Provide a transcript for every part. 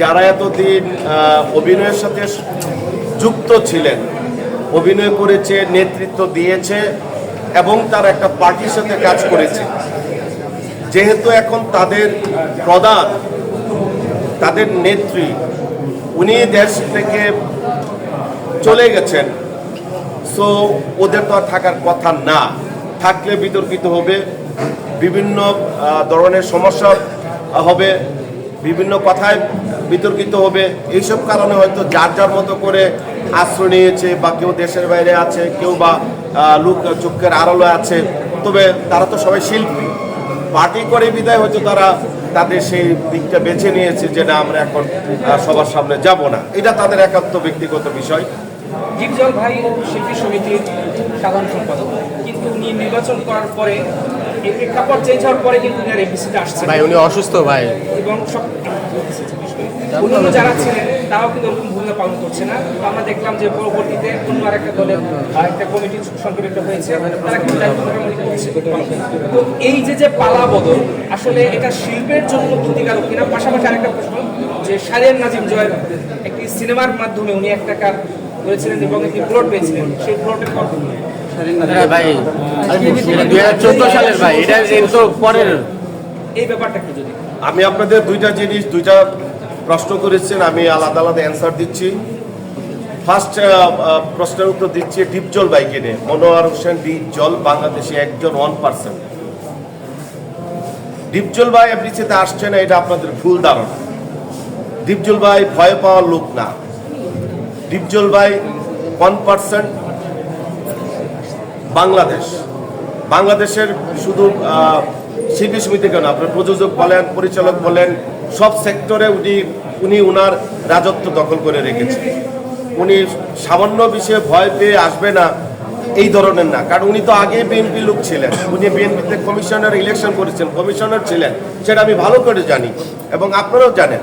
যারা এতদিন অভিনয়ের সাথে যুক্ত ছিলেন, অভিনয় করেছে, নেতৃত্ব দিয়েছে এবং তারা একটা পার্টির সাথে কাজ করেছে। যেহেতু এখন তাদের প্রধান, তাদের নেত্রী, উনি দেশ থেকে চলে গেছেন সো ওদের তো আর থাকার কথা না। থাকলে বিতর্কিত হবে, বিভিন্ন ধরনের সমস্যা হবে, বিভিন্ন কথায় বিতর্কিত হবে এইসব কারণে হয়তো যার যার মতো করে আশ্রয় নিয়েছে বা কেউ দেশের বাইরে আছে কেউ বা লোক চোখের আড়ালে আছে তবে তারা তো সবাই শিল্পী পার্টি করে বিদায় হয়তো তারা তাদের সেই দিকটা বেছে নিয়েছে যে না আমরা এখন সবার সামনে যাব না এটা তাদের একান্ত ব্যক্তিগত বিষয় জীবজল ভাই শিল্পী সমিতির সাধারণ সম্পাদক কিন্তু উনি নির্বাচন করার পরে প্রেক্ষাপট চেঞ্জ হওয়ার পরে কিন্তু উনি আর আসছেন ভাই উনি অসুস্থ ভাই এবং সব অন্যান্য যারা ছিলেন তারাও কিন্তু ওরকম ভূমিকা পালন করছে না। তো আমরা দেখলাম যে পরবর্তীতে অন্য আরেকটা দলের একটা কমিটি সংগঠিত হয়েছে তারা কিন্তু তো এই যে যে পালা বদল আসলে এটা শিল্পের জন্য ক্ষতিকারক কিনা? পাশাপাশি আরেকটা প্রশ্ন যে সারিয়ান নাজিম জয়ের একটি সিনেমার মাধ্যমে উনি এক টাকা করেছিলেন এবং একটি প্লট পেয়েছিলেন সেই প্লটের কত ভাই দুই হাজার চোদ্দ সালের ভাই এটা এটা পরের। এই ব্যাপারটা কি যদি? আমি আপনাদের দুইটা জিনিস দুইটা প্রশ্ন করেছেন, আমি আলাদা আলাদা অ্যান্সার দিচ্ছি। ফার্স্ট প্রশ্নের উত্তর দিচ্ছি ডিপজল বাইকে নিয়ে। মনোয়ার হোসেন ডিপজল বাংলাদেশে একজন ওয়ান পার্সেন্ট ডিপজল ভাই এফডিসিতে আসছে না এটা আপনাদের ভুল ধারণা। ডিপজল ভাই ভয় পাওয়ার লোক না। ডিপজল ভাই ওয়ান পার্সেন্ট বাংলাদেশ। বাংলাদেশের শুধু শিল্পী সমিতি কেন? আপনার প্রযোজক বলেন, পরিচালক বলেন সব সেক্টরে উনি উনি উনার রাজত্ব দখল করে রেখেছেন। উনি সামান্য বিষয়ে ভয় পেয়ে আসবে না, এই ধরনের না। কারণ উনি তো আগে বিএনপি লোক ছিলেন। উনি বিএনপিতে কমিশনার ইলেকশন করেছেন, কমিশনার ছিলেন। সেটা আমি ভালো করে জানি এবং আপনারাও জানেন,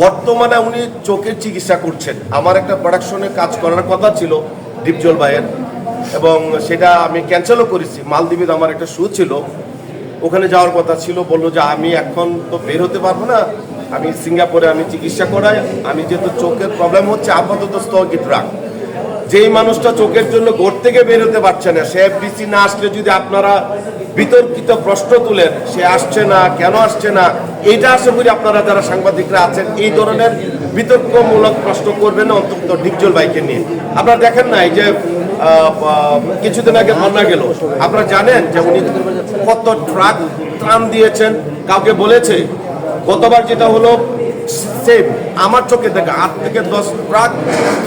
বর্তমানে উনি চোখের চিকিৎসা করছেন। আমার একটা প্রোডাকশনে কাজ করার কথা ছিল দীপজল ভাইয়ের এবং সেটা আমি ক্যান্সেলও করেছি। মালদ্বীপে আমার একটা শু ছিল। ওখানে যাওয়ার কথা ছিল, বলল যে আমি এখন তো বের হতে পারব না। আমি সিঙ্গাপুরে আমি চিকিৎসা করাই। আমি যেহেতু চোখের প্রবলেম হচ্ছে, আপাতত স্থগিত রাখ। যেই মানুষটা চোখের জন্য ঘর থেকে বের হতে পারছে না, সে এফডিসি না আসলে যদি আপনারা বিতর্কিত প্রশ্ন তুলেন, সে আসছে না, কেন আসছে না এটা আশা করি আপনারা যারা সাংবাদিকরা আছেন, এই ধরনের বিতর্কমূলক প্রশ্ন করবেন অন্তত ডিপজল বাইকে নিয়ে। আপনারা দেখেন না, এই যে কিছুদিন আগে বন্যা গেল। আপনারা জানেন যে উনি কত ট্রাক ত্রাণ দিয়েছেন, কাউকে বলেছে? গতবার যেটা হলো সেম আমার চোখে দেখা আট থেকে দশ ট্রাক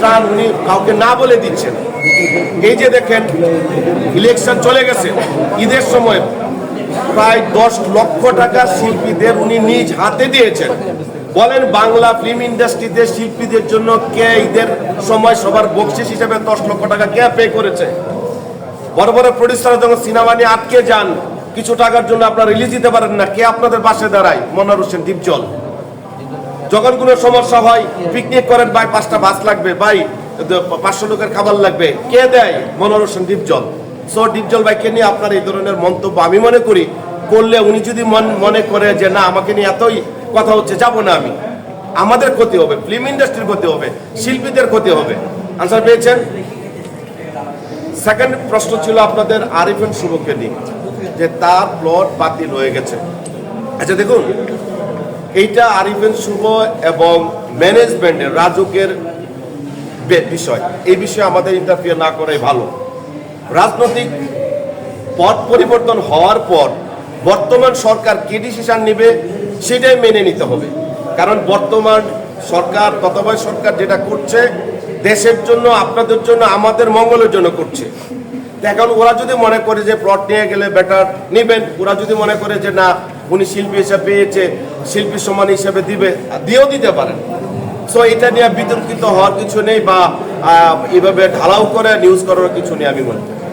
ত্রাণ উনি কাউকে না বলে দিচ্ছেন। এই যে দেখেন ইলেকশন চলে গেছে। ঈদের সময় প্রায় দশ লক্ষ টাকা শিল্পীদের উনি নিজ হাতে দিয়েছেন। বলেন বাংলা ফিল্ম ইন্ডাস্ট্রিতে শিল্পীদের জন্য কে ঈদের সময় সবার বকশিস হিসেবে দশ লক্ষ টাকা কে পে করেছে? বড় বড় প্রডিউসার যখন সিনেমা নিয়ে আটকে যান, কিছু টাকার জন্য আপনারা রিলিজ দিতে পারেন না। কে আপনাদের পাশে দাঁড়ায়? মনোয়ার হোসেন, দীপজল। যখন কোনো সমস্যা হয় পিকনিক করেন, ভাই, পাঁচটা বাস লাগবে, ভাই পাঁচশো লোকের খাবার লাগবে। কে দেয়? মনোয়ার হোসেন, দীপজল। সো দীপজল ভাইকে নিয়ে আপনার এই ধরনের মন্তব্য আমি মনে করি। করলে উনি যদি মনে করে যে, না, আমাকে নিয়ে এতই কথা হচ্ছে, যাব না আমি। আমাদের ক্ষতি হবে ফিল্ম ইন্ডাস্ট্রির ক্ষতি হবে, শিল্পীদের ক্ষতি হবে। আনসার পেয়েছেন? সেকেন্ড প্রশ্ন ছিল আপনাদের আরিফেন শুভকে নিয়ে, যে তার প্লট বাতিল হয়ে গেছে। আচ্ছা দেখুন, এইটা আরিফেন শুভ এবং ম্যানেজমেন্টের রাজুকের বিষয়। এই বিষয়ে আমাদের ইন্টারফিয়ার না করাই ভালো। রাজনৈতিক পথ পরিবর্তন হওয়ার পর বর্তমান সরকার কি ডিসিশন নেবে, সেটাই মেনে নিতে হবে। কারণ বর্তমান সরকার তত্ত্বাবধায়ক সরকার যেটা করছে, দেশের জন্য, আপনাদের জন্য, আমাদের মঙ্গলের জন্য করছে। এখন ওরা যদি মনে করে যে প্লট নিয়ে গেলে বেটার নেবেন, ওরা যদি মনে করে যে না, উনি শিল্পী হিসাবে পেয়েছে, শিল্পী সমান হিসাবে দিবে, দিয়েও দিতে পারেন। সো এটা নিয়ে বিতর্কিত হওয়ার কিছু নেই বা এভাবে ঢালাও করে নিউজ করার কিছু নেই আমি মনে করি।